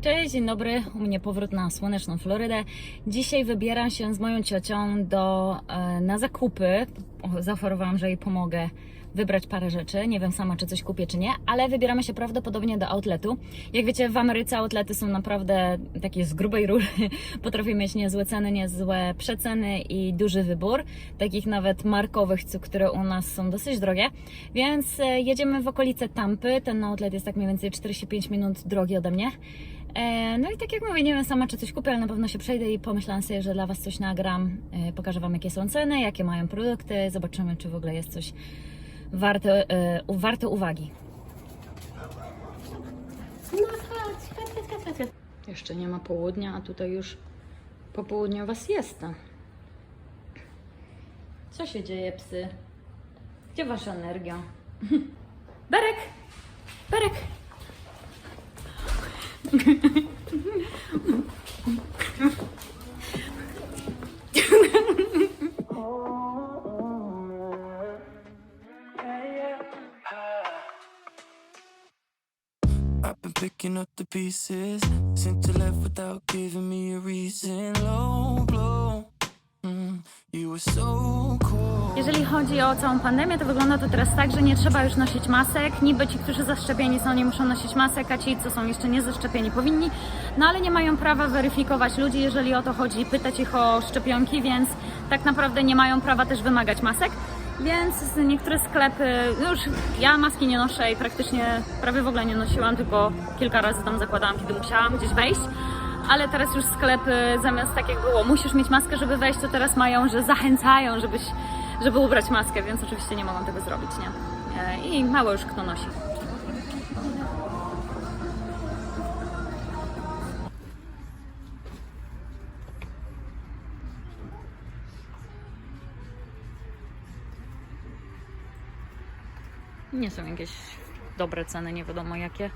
Cześć, dzień dobry. U mnie powrót na słoneczną Florydę. Dzisiaj wybieram się z moją ciocią do, e, na zakupy. Zaoferowałam, że jej pomogę wybrać parę rzeczy. Nie wiem sama, czy coś kupię, czy nie, ale wybieramy się prawdopodobnie do outletu. Jak wiecie, w Ameryce outlety są naprawdę takie z grubej rury. Potrafią mieć niezłe ceny, niezłe przeceny i duży wybór. Takich nawet markowych, które u nas są dosyć drogie. Więc e, jedziemy w okolice Tampy. Ten outlet jest tak mniej więcej 45 minut drogi ode mnie. E, No i tak jak mówię, nie wiem sama czy coś kupię, ale na pewno się przejdę i pomyślałam sobie, że dla Was coś nagram. E, Pokażę Wam jakie są ceny, jakie mają produkty, zobaczymy czy w ogóle jest coś warte, e, warte uwagi. No chodź, chodź, chodź, chodź, chodź. Jeszcze nie ma południa, a tutaj już popołudniowa siesta. Co się dzieje, psy? Gdzie Wasza energia? Berek! Berek! the pieces you left without giving me a reason. Low blow, mm. Jeżeli chodzi o całą pandemię, to wygląda to teraz tak, że nie trzeba już nosić masek. Niby ci, którzy zaszczepieni są, nie muszą nosić masek, a ci, co są jeszcze nie zaszczepieni, powinni. No ale nie mają prawa weryfikować ludzi, jeżeli o to chodzi, pytać ich o szczepionki, więc tak naprawdę nie mają prawa też wymagać masek. Więc niektóre sklepy, no już ja maski nie noszę i praktycznie prawie w ogóle nie nosiłam, tylko kilka razy tam zakładałam, kiedy musiałam gdzieś wejść ale teraz już sklepy zamiast tak jak było, musisz mieć maskę, żeby wejść, to teraz mają, że zachęcają, żebyś, żeby ubrać maskę, więc oczywiście nie mogą tego zrobić, nie? E, I mało już kto nosi. Nie są jakieś dobre ceny, nie wiadomo jakie.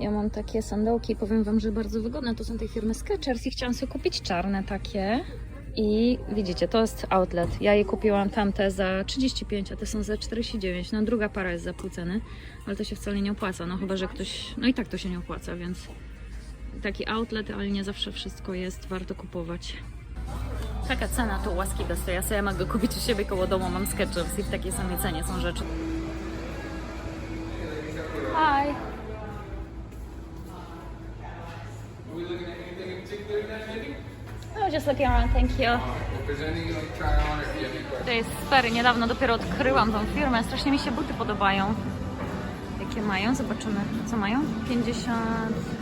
Ja mam takie sandałki, powiem Wam, że bardzo wygodne. To są tej firmy Skechers i chciałam sobie kupić czarne takie. I widzicie, to jest outlet. Ja je kupiłam tamte za 35, a te są za 49. No druga para jest za pół ceny, ale to się wcale nie opłaca. No chyba, że ktoś... No i tak to się nie opłaca, więc taki outlet, ale nie zawsze wszystko jest warto kupować. Taka cena tu łaski bez to ja sobie mogę kupić u siebie koło domu, mam Skechers i w takiej samej cenie są rzeczy. Hi! Oh, just looking around, thank you. To. To jest super, niedawno dopiero odkryłam tą firmę, strasznie mi się buty podobają. Jakie mają? Zobaczymy, co mają. 50,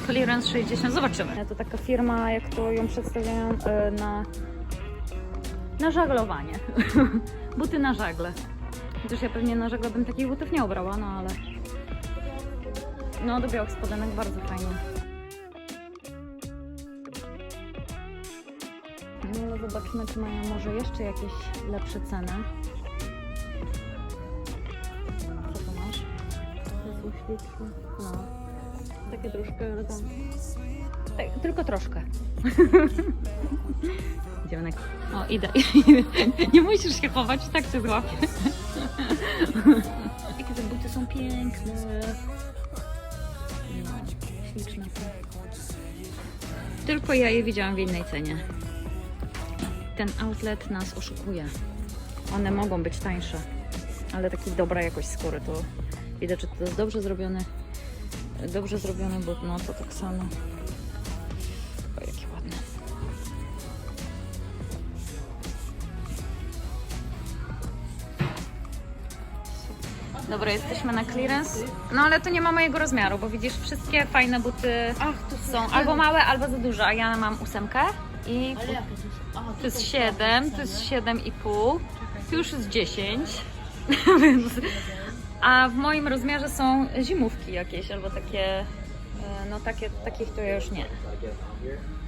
clearance 60, zobaczymy. To taka firma, jak to ją przedstawiają e, na, na żaglowanie. Buty na żagle. Chociaż ja pewnie na żagle bym takich butów nie ubrała, no ale... No, do białych spodenek bardzo fajnie. No ale zobaczymy, czy mają może jeszcze jakieś lepsze ceny. Co to masz? To jest uświetli. No. Takie troszkę, ale tam... Tak, tylko troszkę. Idziemy na... O, idę. Nie musisz się chować, tak cię złapię. Jakie te buty są piękne. No, śliczne. Tylko ja je widziałam w innej cenie ten outlet nas oszukuje. One mogą być tańsze, ale taki dobra jakość skóry to widać, że to jest dobrze zrobiony, dobrze zrobiony but, no to tak samo. O, jakie ładne. Dobra, jesteśmy na clearance. No ale to nie ma mojego rozmiaru, bo widzisz, wszystkie fajne buty są albo małe, albo za duże, a ja mam ósemkę i Ale jakie to jest? Aha, to jest 7, to jest 7,5, tu już jest 10, więc... A w moim rozmiarze są zimówki jakieś, albo takie, e, no takie, takich to ja już nie.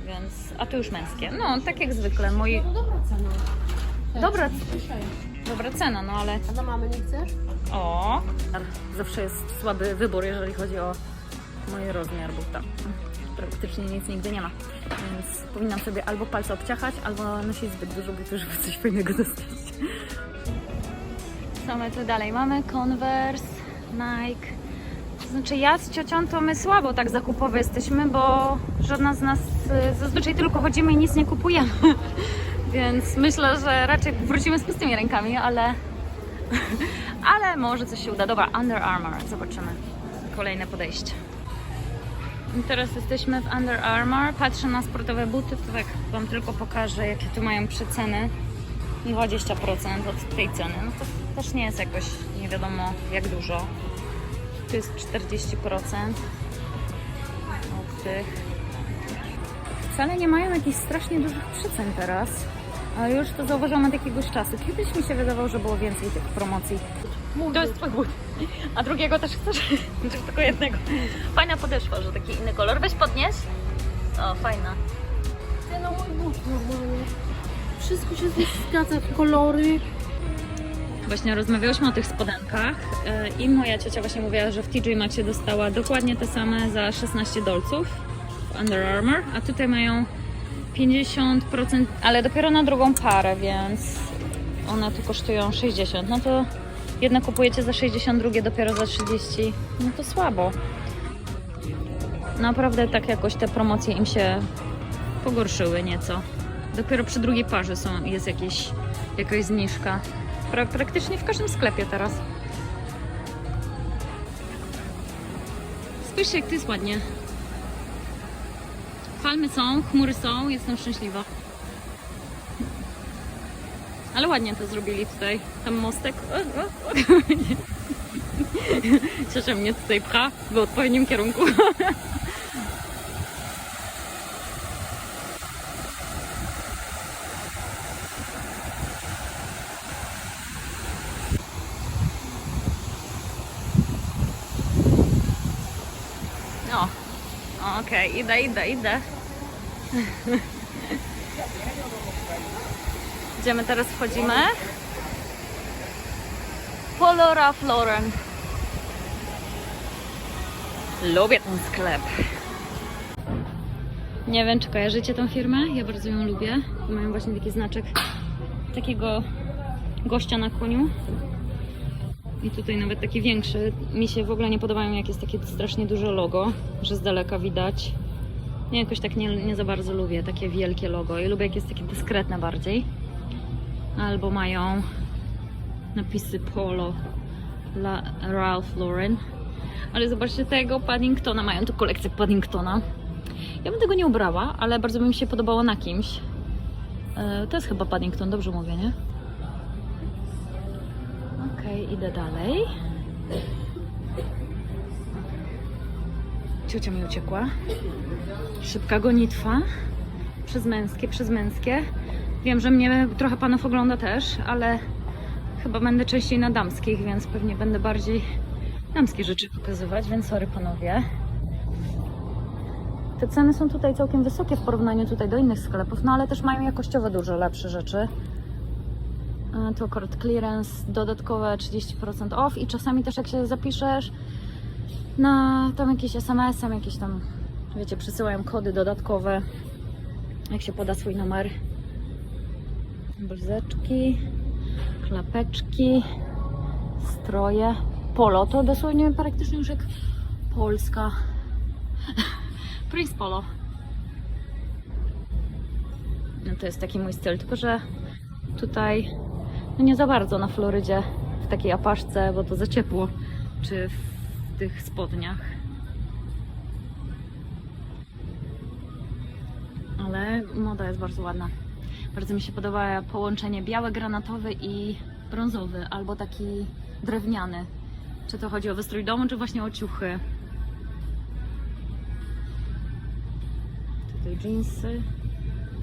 Więc, a tu już męskie. No, tak jak zwykle, moi... No dobra cena. Dobra, Dzisiaj. Dobra cena, no ale... A na mamy nie chcesz? O! Zawsze jest słaby wybór, jeżeli chodzi o mój rozmiar buta. Praktycznie nic nigdy nie ma. Więc powinnam sobie albo palce obciachać, albo nosić zbyt dużo butów, żeby coś fajnego dostać. Co my tu dalej mamy? Converse. Nike. To znaczy ja z ciocią to my słabo tak zakupowe jesteśmy, bo żadna z nas y, zazwyczaj tylko chodzimy i nic nie kupujemy. Więc myślę, że raczej wrócimy z pustymi rękami, ale ale może coś się uda. Dobra, Under Armour, zobaczymy. Kolejne podejście. I teraz jesteśmy w Under Armour. Patrzę na sportowe buty, to tak Wam tylko pokażę, jakie tu mają przeceny. 20% od tej ceny. No to też nie jest jakoś nie wiadomo jak dużo. Tu jest 40% od tych. Wcale nie mają jakichś strasznie dużych przecen teraz. Ale już to zauważyłam od jakiegoś czasu. Kiedyś mi się wydawało, że było więcej tych promocji. To jest twój but. A drugiego też chcesz? Czy tylko jednego? Fajna podeszwa, że taki inny kolor. Weź podnieś. O, fajna. Ty no mój but normalnie. Wszystko się zgadza w kolory. Właśnie rozmawiałyśmy o tych spodenkach yy, i moja ciocia właśnie mówiła, że w TJ Maxie dostała dokładnie te same za 16 dolców w Under Armour, a tutaj mają 50%, ale dopiero na drugą parę, więc one tu kosztują 60. No to jedne kupujecie za 60, drugie dopiero za 30. No to słabo. Naprawdę tak jakoś te promocje im się pogorszyły nieco. Dopiero przy drugiej parze są, jest jakieś, jakaś zniżka. Pra, praktycznie w każdym sklepie teraz. Spójrzcie, jak to jest ładnie. Palmy są, chmury są, jestem szczęśliwa. Ale ładnie to zrobili tutaj. Tam mostek. O, o. Cieszę mnie tutaj pcha w odpowiednim kierunku. No. Okej, idę, idę, idę. Idziemy teraz, wchodzimy. Polora Floren. Lubię ten sklep. Nie wiem, czy kojarzycie tą firmę. Ja bardzo ją lubię. Mają właśnie taki znaczek takiego gościa na koniu. I tutaj nawet taki większy. Mi się w ogóle nie podobają, jak jest takie strasznie duże logo, że z daleka widać. Nie, jakoś tak nie, nie za bardzo lubię takie wielkie logo. I lubię, jak jest takie dyskretne bardziej. Albo mają napisy Polo, La, Ralph Lauren. Ale zobaczcie tego Paddingtona. Mają tu kolekcję Paddingtona. Ja bym tego nie ubrała, ale bardzo by mi się podobało na kimś. E, To jest chyba Paddington, dobrze mówię, nie? Okej, idę dalej. Ciocia mi uciekła. Szybka gonitwa. Przez męskie, przez męskie. Wiem, że mnie trochę panów ogląda też, ale chyba będę częściej na damskich, więc pewnie będę bardziej damskie rzeczy pokazywać, więc sorry panowie. Te ceny są tutaj całkiem wysokie w porównaniu tutaj do innych sklepów, no ale też mają jakościowo dużo lepsze rzeczy. E, Tu akurat clearance, dodatkowe 30% off i czasami też jak się zapiszesz na tam jakieś SMS-em, jakieś tam, wiecie, przysyłają kody dodatkowe, jak się poda swój numer. Bluzeczki, klapeczki, stroje, polo, to dosłownie praktycznie już jak Polska. Prince Polo. No to jest taki mój styl, tylko że tutaj no nie za bardzo na Florydzie w takiej apaszce, bo to za ciepło, czy w tych spodniach. Ale moda jest bardzo ładna. Bardzo mi się podoba połączenie biały, granatowy i brązowy, albo taki drewniany. Czy to chodzi o wystrój domu, czy właśnie o ciuchy. Tutaj jeansy.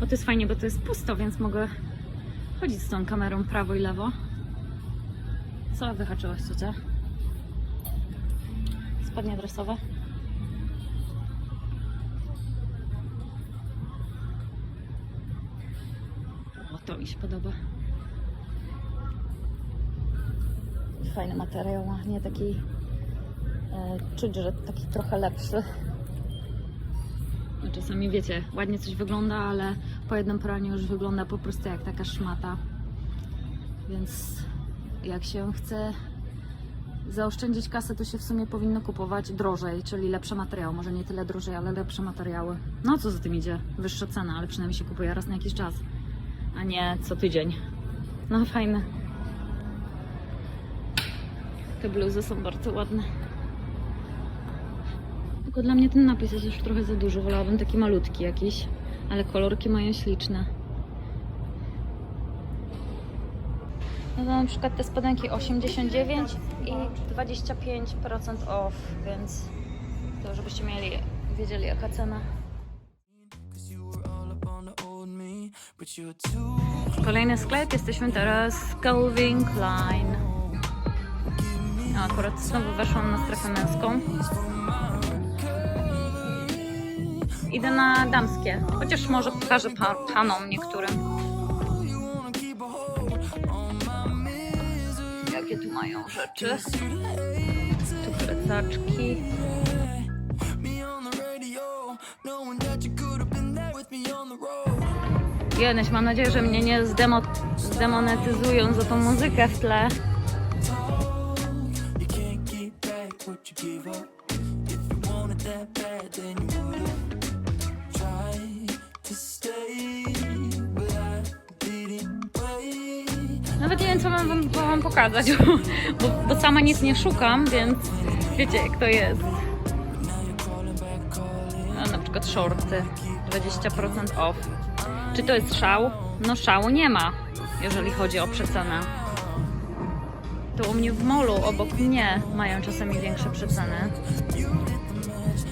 O, to jest fajnie, bo to jest pusto, więc mogę chodzić z tą kamerą prawo i lewo. Co wyhaczyłaś, ciocia? Spodnie dresowe. O, to mi się podoba. Fajny materiał ma, nie taki e, czuć, że taki trochę lepszy. No Czasami wiecie, ładnie coś wygląda, ale po jednym praniu już wygląda po prostu jak taka szmata. Więc jak się chce zaoszczędzić kasę, to się w sumie powinno kupować drożej, czyli lepsze materiały. Może nie tyle drożej, ale lepsze materiały. No co za tym idzie? Wyższa cena, ale przynajmniej się kupuje raz na jakiś czas, a nie co tydzień. No fajne. Te bluzy są bardzo ładne. Tylko dla mnie ten napis jest już trochę za duży. Wolałabym taki malutki jakiś, ale kolorki mają śliczne. No to na przykład te spodenki 89 i 25% off, więc to żebyście mieli, wiedzieli jaka cena. Kolejny sklep, jesteśmy teraz Calvin Klein. No, akurat znowu weszłam na strefę męską. Idę na damskie, chociaż może pokażę pa panom niektórym. Me on the road. Jeneś, mam nadzieję, że mnie nie zdemo zdemonetyzują za tą muzykę w tle. To stay, but I didn't wait. Nawet nie wiem, co mam wam, pokazać, bo, bo sama nic nie szukam, więc wiecie, jak to jest. A na przykład shorty, 20% off. Czy to jest szał? No szału nie ma, jeżeli chodzi o przecenę. To u mnie w molu obok mnie mają czasami większe przeceny.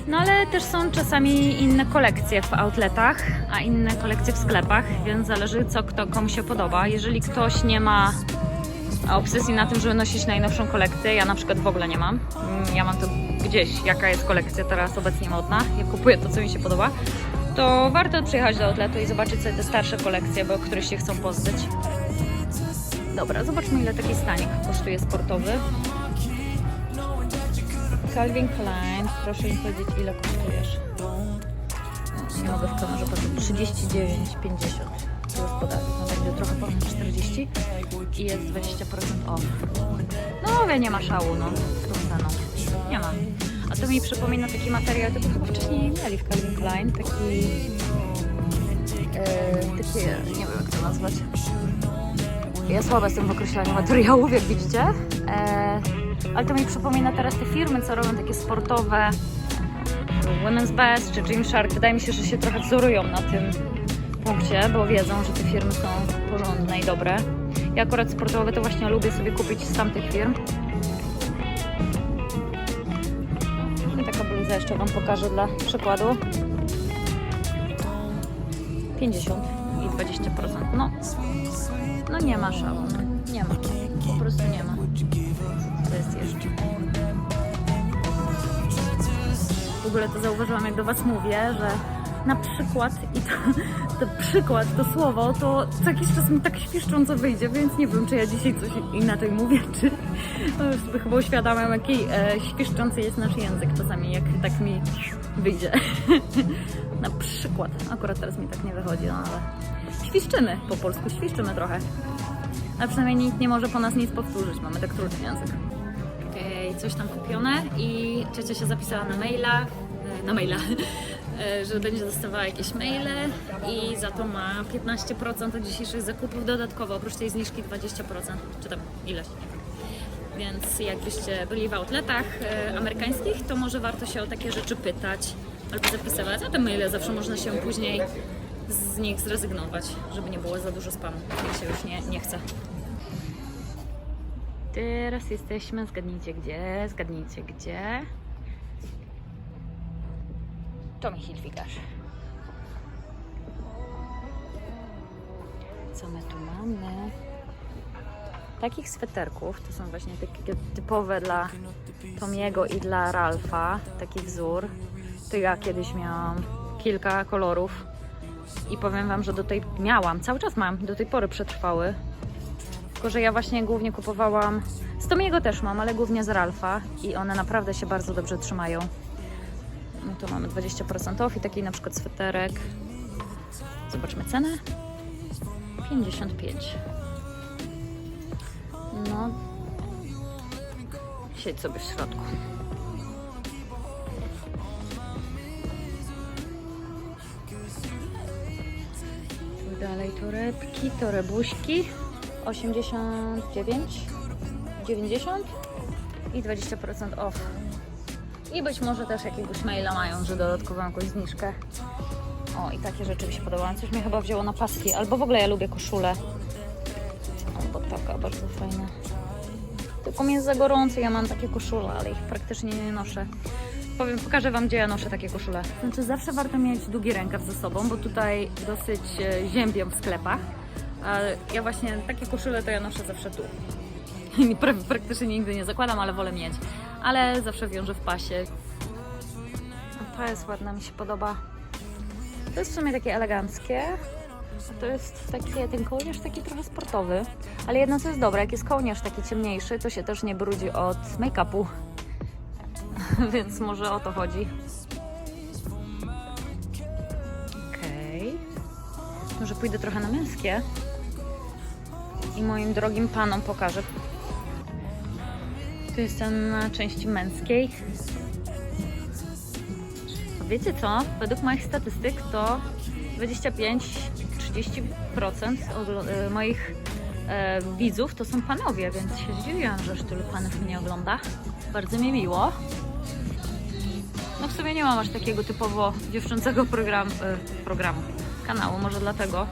No ale też są czasami inne kolekcje w outletach, a inne kolekcje w sklepach, więc zależy co kto komu się podoba. Jeżeli ktoś nie ma obsesji na tym, żeby nosić najnowszą kolekcję, ja na przykład w ogóle nie mam. Mm, Ja mam to gdzieś, jaka jest kolekcja teraz obecnie modna. Ja kupuję to, co mi się podoba. To warto przyjechać do outletu i zobaczyć sobie te starsze kolekcje, bo których się chcą pozbyć. Dobra, zobaczmy ile taki stanik kosztuje sportowy. Calvin Klein, proszę mi powiedzieć ile kosztujesz. Nie mogę w kamerze patrzeć. 39,50 plus podatek. No będzie trochę ponad 40 i jest 20% off. No mówię, nie ma szału no, z tą ceną. Nie ma. A to mi przypomina taki materiał, to chyba wcześniej mieli w Calvin Klein, taki... E, takie, nie wiem jak to nazwać. Ja słaba jestem w określaniu materiałów, jak widzicie. E, ale to mi przypomina teraz te firmy, co robią takie sportowe Women's Best czy Gymshark. Wydaje mi się, że się trochę wzorują na tym punkcie, bo wiedzą, że te firmy są porządne i dobre. Ja akurat sportowe to właśnie lubię sobie kupić z tamtych firm. I taka bluza jeszcze Wam pokażę dla przykładu. 50 i 20%. No, no nie ma szału. no. Nie ma. Po prostu nie ma. W ogóle to zauważyłam, jak do Was mówię, że na przykład, i to, to przykład, to słowo, to co jakiś czas mi tak świszcząco wyjdzie, więc nie wiem, czy ja dzisiaj coś inaczej mówię, czy już sobie chyba uświadamiam, jaki e, świszczący jest nasz język czasami, jak tak mi wyjdzie. na przykład. Akurat teraz mi tak nie wychodzi, no ale świszczymy po polsku, świszczymy trochę. A przynajmniej nikt nie może po nas nic powtórzyć, mamy tak trudny język. Coś tam kupione i ciocia się zapisała na maila, e, na maila, e, że będzie dostawała jakieś maile i za to ma 15% od dzisiejszych zakupów dodatkowo, oprócz tej zniżki 20%, czy tam ileś. Więc jakbyście byli w outletach e, amerykańskich, to może warto się o takie rzeczy pytać albo zapisywać, a te maile zawsze można się później z nich zrezygnować, żeby nie było za dużo spamu, jak się już nie, nie chce. Teraz jesteśmy, zgadnijcie gdzie, zgadnijcie gdzie. Tommy Hilfiger. Co my tu mamy? Takich sweterków, to są właśnie takie typowe dla Tomiego i dla Ralfa, taki wzór. To ja kiedyś miałam kilka kolorów i powiem Wam, że do tej miałam, cały czas mam, do tej pory przetrwały. Tylko, że ja właśnie głównie kupowałam. Z Tomiego też mam, ale głównie z Ralfa i one naprawdę się bardzo dobrze trzymają. No tu mamy 20% off i taki na przykład sweterek. Zobaczmy cenę. 55. No. Siedź sobie w środku. Tu dalej torebki, torebuśki. 89, 90 i 20% off. I być może też jakiegoś maila mają, że dodatkową jakąś zniżkę. O, i takie rzeczy mi się podobają. Coś mnie chyba wzięło na paski. Albo w ogóle ja lubię koszule. Albo taka, bardzo fajna. Tylko mi jest za gorąco, ja mam takie koszule, ale ich praktycznie nie noszę. Powiem, pokażę Wam, gdzie ja noszę takie koszule. Znaczy, zawsze warto mieć długi rękaw ze sobą, bo tutaj dosyć e, ziębią w sklepach. A ja właśnie takie koszule to ja noszę zawsze tu. Praktycznie nigdy nie zakładam, ale wolę mieć. Ale zawsze wiążę w pasie. Ta jest ładna, mi się podoba. To jest w sumie takie eleganckie. To jest takie, ten kołnierz taki trochę sportowy. Ale jedno co jest dobre, jak jest kołnierz taki ciemniejszy, to się też nie brudzi od make-upu. Więc może o to chodzi. Okej. Może pójdę trochę na męskie. I moim drogim panom pokażę. Tu jestem na części męskiej. Wiecie co? Według moich statystyk to 25-30% oglo- e, moich e, widzów to są panowie, więc się zdziwiłam, że aż tylu panów mnie ogląda. Bardzo mi miło. No w sumie nie mam aż takiego typowo dziewczęcego program, e, programu, kanału, może dlatego.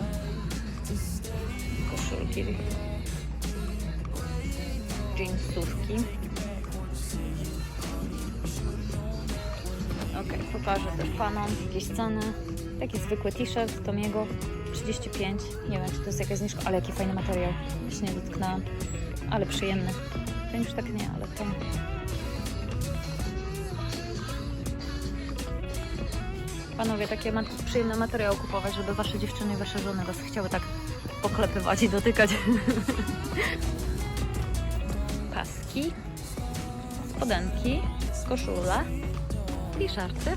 Koszulki. Jeansówki. Okej, pokażę też panom jakieś ceny. Taki zwykły t-shirt Tomiego 35. Nie wiem, czy to jest jakaś zniżka, ale jaki fajny materiał. Jeszcze nie dotknęłam. Ale przyjemny. Ten już tak nie, ale ten. Panowie, takie ma- przyjemne materiały kupować, żeby wasze dziewczyny i wasze żony was chciały tak poklepywać i dotykać. Paski, spodenki, koszule, t-shirty.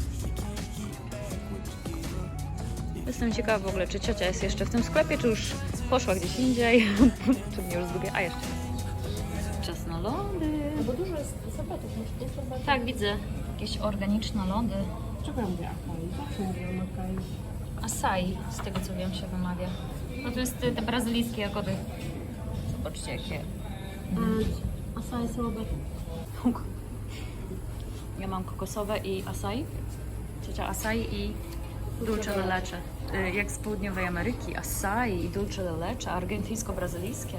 Jestem ciekawa w ogóle, czy ciocia jest jeszcze w tym sklepie, czy już poszła gdzieś indziej. czy mnie już zgubię. A jeszcze. Czas na lody. Bo dużo jest zobaczyć. Tak, widzę. Jakieś organiczne lody. Czego ja mówię Akai? Zawsze mówię Akai. Asai, z tego co wiem, się wymawia. No to jest y, te brazylijskie jagody. Zobaczcie jakie. A Asai są obecne. Ja mam kokosowe i asai. Ciocia asai i dulce de leche. Y, Jak z południowej Ameryki. Asai i dulce de leche, argentyńsko-brazylijskie.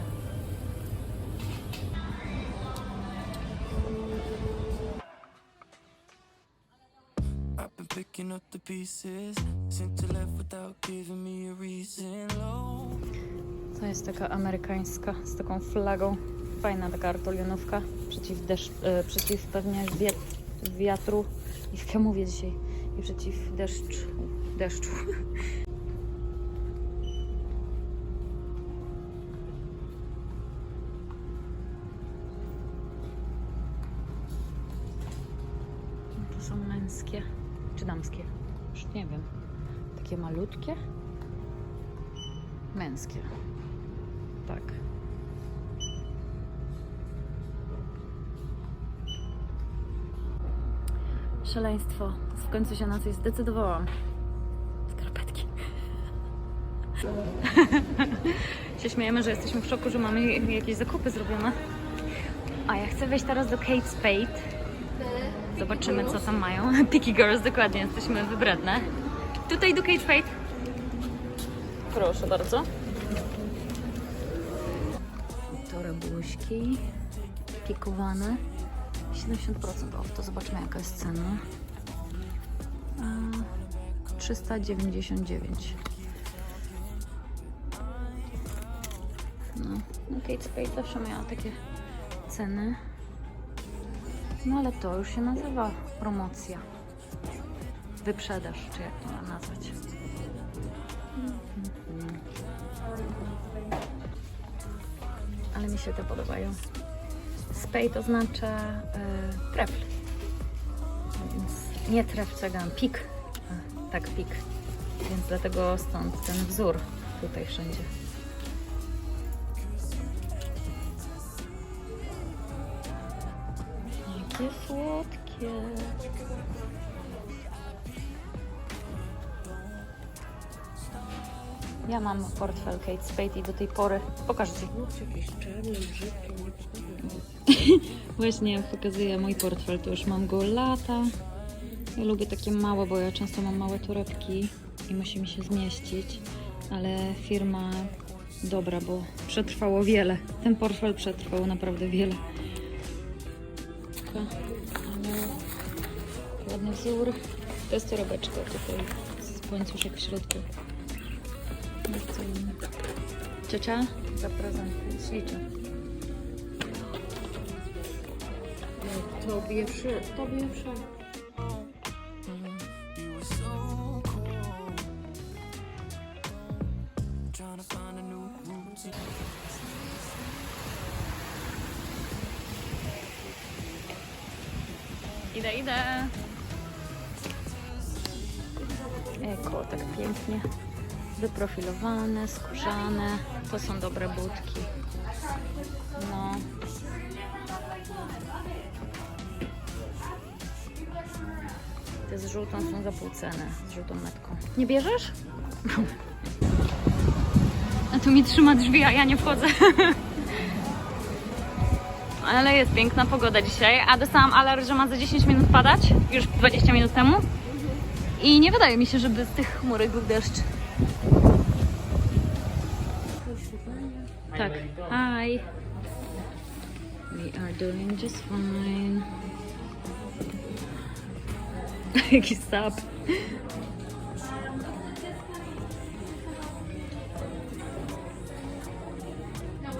Picking up the pieces, left without giving me a reason. To jest taka amerykańska, z taką flagą. Fajna taka artolionówka. Przeciw, deszcz, e, przeciw pewnie wie, wiatru. Jak ja mówię dzisiaj. I przeciw deszczu. deszczu. Męskie. Tak. Szaleństwo. W końcu się na coś zdecydowałam. Skarpetki. się śmiejemy, że jesteśmy w szoku, że mamy jakieś zakupy zrobione. A ja chcę wejść teraz do Kate Spade. Zobaczymy, co tam mają. Picky Girls, dokładnie, jesteśmy wybredne. Tutaj do Kate Spade. Proszę bardzo. Torebuśki pikowane 70% off, to zobaczmy jaka jest cena. A, 399 no, no Kate Spade zawsze miała takie ceny. No ale to już się nazywa promocja. Wyprzedaż, czy jak to mam nazwać. Mhm. Ale mi się te podobają. Spade oznacza e, trefl. Więc nie cegan, pik. A, tak, pik. Więc dlatego stąd ten wzór tutaj wszędzie. Jakie słodkie. Ja mam portfel Kate Spade i do tej pory... Pokażę Ci. Właśnie pokazuję mój portfel, to już mam go lata. Ja lubię takie małe, bo ja często mam małe torebki i musi mi się zmieścić, ale firma dobra, bo przetrwało wiele. Ten portfel przetrwał naprawdę wiele. Ładny wzór. To jest torebeczka tutaj z łańcuszek w środku. Bardzo ładna. Ciocia, za prezent, śliczę. Tobie przy, tobie przy. Wyprofilowane, skórzane. To są dobre budki. No. Te z żółtą są za pół ceny, z żółtą metką. Nie bierzesz? A tu mi trzyma drzwi, a ja nie wchodzę. Ale jest piękna pogoda dzisiaj, a dostałam alert, że ma za 10 minut padać, już 20 minut temu. I nie wydaje mi się, żeby z tych chmurek był deszcz. Doing just fine. Jaki.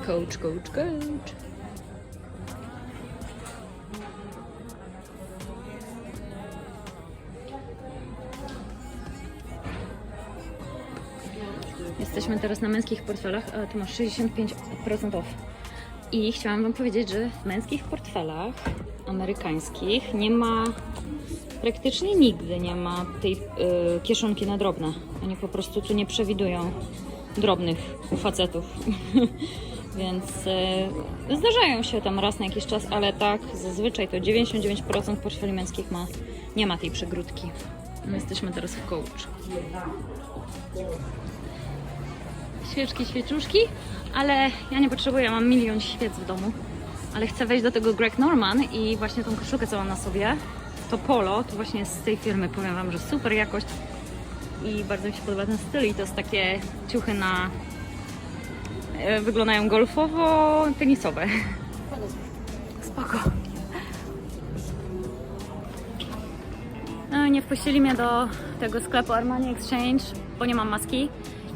Coach, coach, coach. Jesteśmy teraz na męskich portfelach, a tu masz 65% off. I chciałam Wam powiedzieć, że w męskich portfelach amerykańskich nie ma praktycznie nigdy nie ma tej y, kieszonki na drobne. Oni po prostu tu nie przewidują drobnych facetów. Więc y, zdarzają się tam raz na jakiś czas, ale tak, zazwyczaj to 99% portfeli męskich ma, nie ma tej przegródki. My jesteśmy teraz w coach świeczki, świeczuszki, ale ja nie potrzebuję, mam milion świec w domu. Ale chcę wejść do tego Greg Norman i właśnie tą koszulkę, co mam na sobie, to polo, to właśnie jest z tej firmy, powiem Wam, że super jakość i bardzo mi się podoba ten styl i to jest takie ciuchy na... e, wyglądają golfowo-tenisowe. Spoko. No, nie wpuścili mnie do tego sklepu Armani Exchange, bo nie mam maski.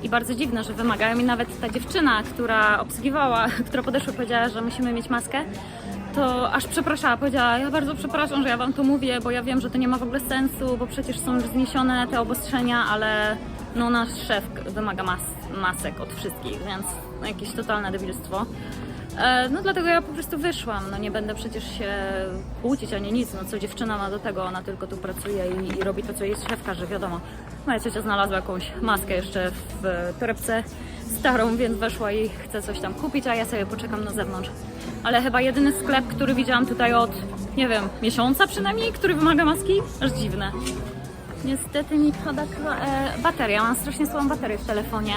I bardzo dziwne, że wymagają. I nawet ta dziewczyna, która obsługiwała, która podeszła, powiedziała, że musimy mieć maskę, to aż przepraszała. Powiedziała, ja bardzo przepraszam, że ja wam to mówię, bo ja wiem, że to nie ma w ogóle sensu, bo przecież są zniesione te obostrzenia, ale no nasz szef wymaga mas masek od wszystkich, więc no, jakieś totalne debilstwo. E, No dlatego ja po prostu wyszłam, no nie będę przecież się kłócić ani nic, no co dziewczyna ma do tego, ona tylko tu pracuje i, i robi to, co jej szef każe, wiadomo. Moja ciocia znalazła jakąś maskę jeszcze w torebce starą, więc weszła i chce coś tam kupić, a ja sobie poczekam na zewnątrz. Ale chyba jedyny sklep, który widziałam tutaj od, nie wiem, miesiąca przynajmniej, który wymaga maski, aż dziwne. Niestety mi pada e, bateria. Mam strasznie słabą baterię w telefonie.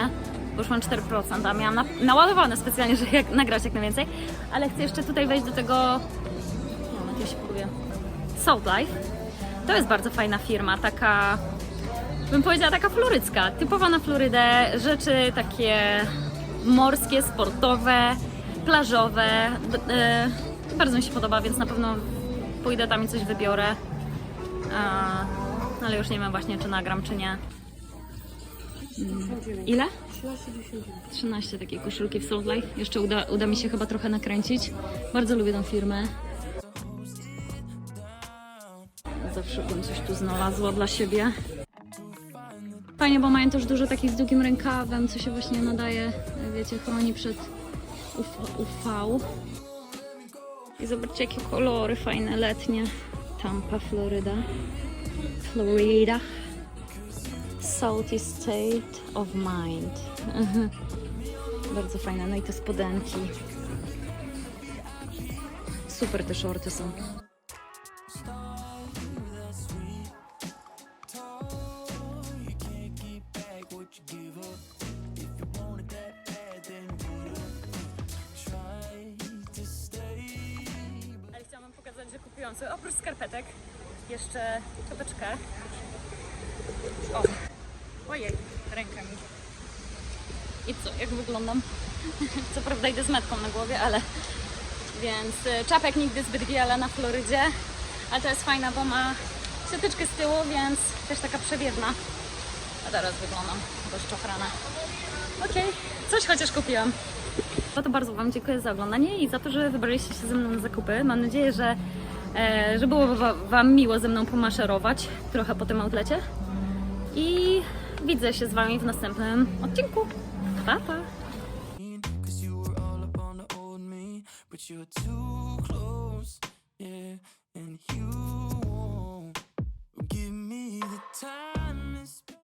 Bo już mam 4%, a miałam na, naładowane specjalnie, żeby jak, nagrać jak najwięcej. Ale chcę jeszcze tutaj wejść do tego. Moment, ja się powiem. Salt Life. To jest bardzo fajna firma, taka. Bym powiedziała taka florycka, typowa na Florydę. Rzeczy takie morskie, sportowe, plażowe. E, bardzo mi się podoba, więc na pewno pójdę tam i coś wybiorę. A, ale już nie wiem właśnie, czy nagram, czy nie. Ile? 13,99. 13 takie koszulki w Soul Life. Jeszcze uda, uda mi się chyba trochę nakręcić. Bardzo lubię tą firmę. Zawsze bym coś tu znalazła dla siebie. Fajnie, bo mają też dużo takich z długim rękawem, co się właśnie nadaje, wiecie, chroni przed UV. UV. I zobaczcie, jakie kolory fajne, letnie. Tampa, Floryda. Florida. Salty State of Mind. Mhm. Bardzo fajne. No i te spodenki. Super te shorty są. Ale chciałam pokazać, że kupiłam sobie oprócz skarpetek jeszcze koteczkę. O! Ojej, rękę mi. I co, jak wyglądam? Co prawda idę z metką na głowie, ale... Więc y, czapek nigdy zbyt wiele na Florydzie, ale to jest fajna, bo ma siateczkę z tyłu, więc też taka przewiewna. A teraz wyglądam dość czochrana. Okej, coś chociaż kupiłam. No to bardzo Wam dziękuję za oglądanie i za to, że wybraliście się ze mną na zakupy. Mam nadzieję, że, e, że było wa- Wam miło ze mną pomaszerować trochę po tym outlecie. I widzę się z Wami w następnym odcinku. Pa, pa!